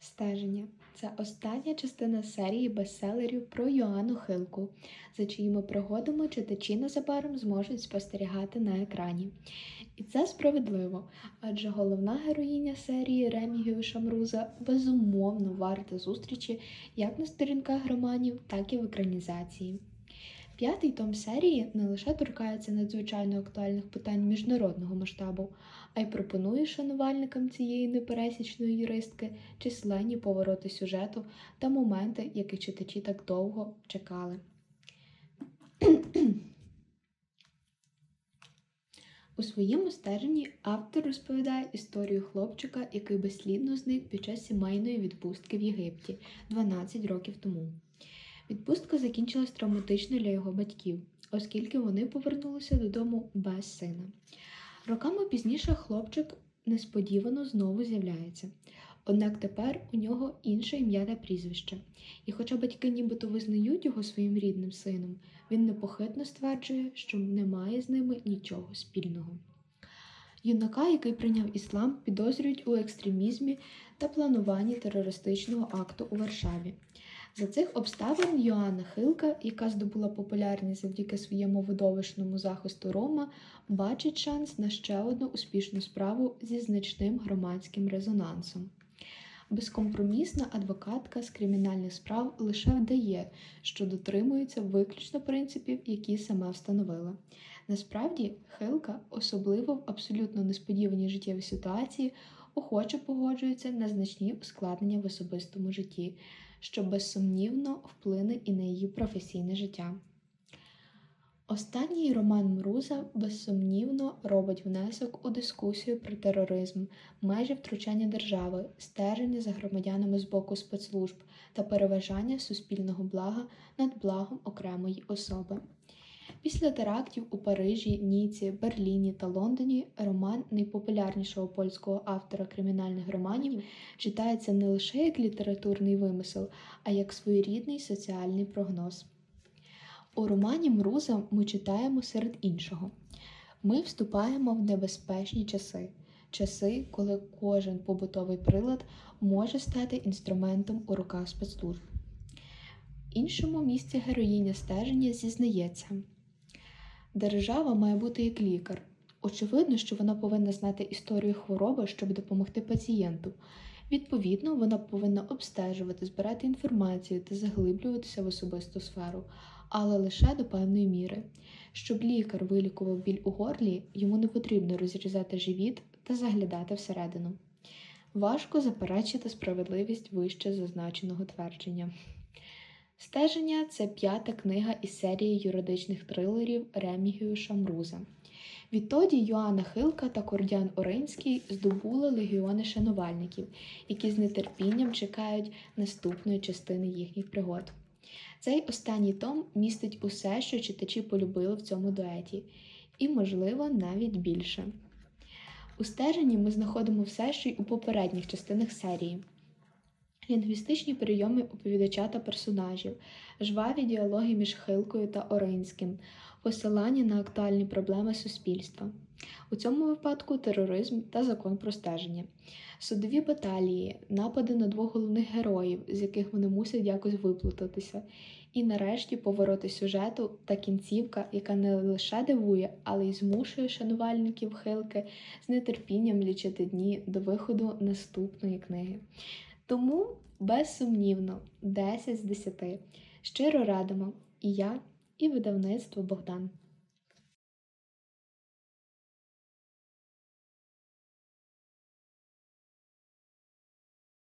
Стеження це остання частина серії бестселерів про Йоанну Хилку, за чиїми пригодами читачі незабаром зможуть спостерігати на екрані. І це справедливо, адже головна героїня серії Ремігію Шамруза безумовно варта зустрічі як на сторінках романів, так і в екранізації. П'ятий том серії не лише торкається надзвичайно актуальних питань міжнародного масштабу, а й пропонує шанувальникам цієї непересічної юристки численні повороти сюжету та моменти, які читачі так довго чекали. У своєму стеженні автор розповідає історію хлопчика, який безслідно зник під час сімейної відпустки в Єгипті 12 років тому. Відпустка закінчилась травматично для його батьків, оскільки вони повернулися додому без сина. Роками пізніше хлопчик несподівано знову з'являється. Однак тепер у нього інше ім'я та прізвище. І хоча батьки нібито визнають його своїм рідним сином, він непохитно стверджує, що не має з ними нічого спільного. Юнака, який прийняв іслам, підозрюють у екстремізмі та плануванні терористичного акту у Варшаві. За цих обставин Йоанна Хилка, яка здобула популярність завдяки своєму видовищному захисту Рома, бачить шанс на ще одну успішну справу зі значним громадським резонансом. Безкомпромісна адвокатка з кримінальних справ лише вдає, що дотримується виключно принципів, які сама встановила. Насправді, Хилка, особливо в абсолютно несподіваній життєвій ситуації, охоче погоджується на значні ускладнення в особистому житті, що безсумнівно вплине і на її професійне життя. Останній роман Мруза безсумнівно робить внесок у дискусію про тероризм, межі втручання держави, стеження за громадянами з боку спецслужб та переважання суспільного блага над благом окремої особи. Після терактів у Парижі, Ніці, Берліні та Лондоні роман найпопулярнішого польського автора кримінальних романів читається не лише як літературний вимисел, а як своєрідний соціальний прогноз. У романі Мруза ми читаємо серед іншого. Ми вступаємо в небезпечні часи, часи, коли кожен побутовий прилад може стати інструментом у руках спецслужб. В іншому місці героїня стеження зізнається. Держава має бути як лікар. Очевидно, що вона повинна знати історію хвороби, щоб допомогти пацієнту. Відповідно, вона повинна обстежувати, збирати інформацію та заглиблюватися в особисту сферу, але лише до певної міри. Щоб лікар вилікував біль у горлі, йому не потрібно розрізати живіт та заглядати всередину. Важко заперечити справедливість вище зазначеного твердження. Стеження це п'ята книга із серії юридичних трилерів Ремігію Шамруза. Відтоді Йоанна Хилка та Кордян Оринський здобули легіони шанувальників, які з нетерпінням чекають наступної частини їхніх пригод. Цей останній том містить усе, що читачі полюбили в цьому дуеті, і, можливо, навіть більше. У стеженні ми знаходимо все, що й у попередніх частинах серії. Лінгвістичні прийоми оповідача та персонажів, жваві діалоги між Хилкою та Оринським, посилання на актуальні проблеми суспільства. У цьому випадку тероризм та закон про стеження, судові баталії, напади на двох головних героїв, з яких вони мусять якось виплутатися, і нарешті повороти сюжету та кінцівка, яка не лише дивує, але й змушує шанувальників Хилки з нетерпінням лічити дні до виходу наступної книги. Тому, безсумнівно, 10 з 10. Щиро радимо і я, і видавництво Богдан.